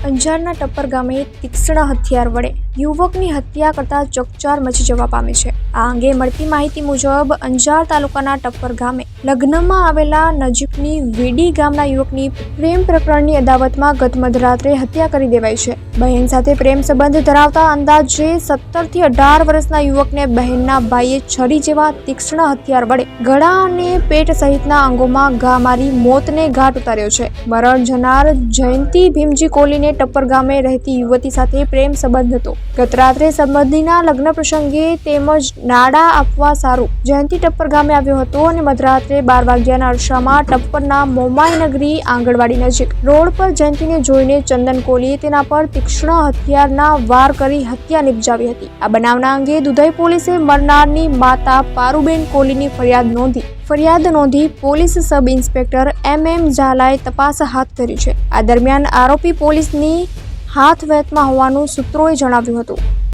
અંજારના ટપ્પર ગામે તીક્ષ્ણ હથિયાર વડે યુવકની હત્યા કરતા ચકચાર મચી જવા પામી છે. આ અંગે મળતી માહિતી મુજબ અંજાર તાલુકાના ટપ્પર ગામે લગ્નમાં આવેલા નજીકની વીડી ગામના યુવકની પ્રેમ પ્રકરણની અદાવતમાં ગત મધરાત્રે હત્યા કરી દેવાઈ છે. બહેન સાથે પ્રેમ સંબંધ ધરાવતા અંદાજે સત્તરથી અઢાર વર્ષના યુવકને બહેનના ભાઈએ છરી જેવા તીક્ષ્ણ હથિયાર વડે ગળા અને પેટ સહિતના અંગોમાં ઘા મારી મોતને ઘાટ ઉતાર્યો છે. મરણ જનાર જયંતિ ભીમજી કોલીને ટપ્પર ગામે રહેતી યુવતી સાથે પ્રેમ સંબંધ હતો. ગત રાત્રે સંબંધીના લગ્ન પ્રસંગે તેમજ નાડા આપવા સારું જયંતિ ટપ્પર ગામે આવ્યો હતો અને મધરાત્રે બાર વાગ્યાના અરસામાં ટપ્પરના મોમાઈ નગરી આંગણવાડી નજીક રોડ પર જયંતિને જોઈને ચંદન કોલીએ તેના પર તીક્ષ્ણ હથિયારના વાર કરી હત્યા નિપજાવી હતી. આ બનાવના અંગે દુધઈ પોલીસે મરનારની માતા પારુબેન કોલીની ફરિયાદ નોંધી. ફરિયાદ નોંધી પોલીસ સબ ઇન્સ્પેક્ટર એમ એમ ઝાલાએ તપાસ હાથ ધરી છે. આ દરમિયાન આરોપી પોલીસની હાથ વેતમાં હોવાનું સૂત્રોએ જણાવ્યું હતું.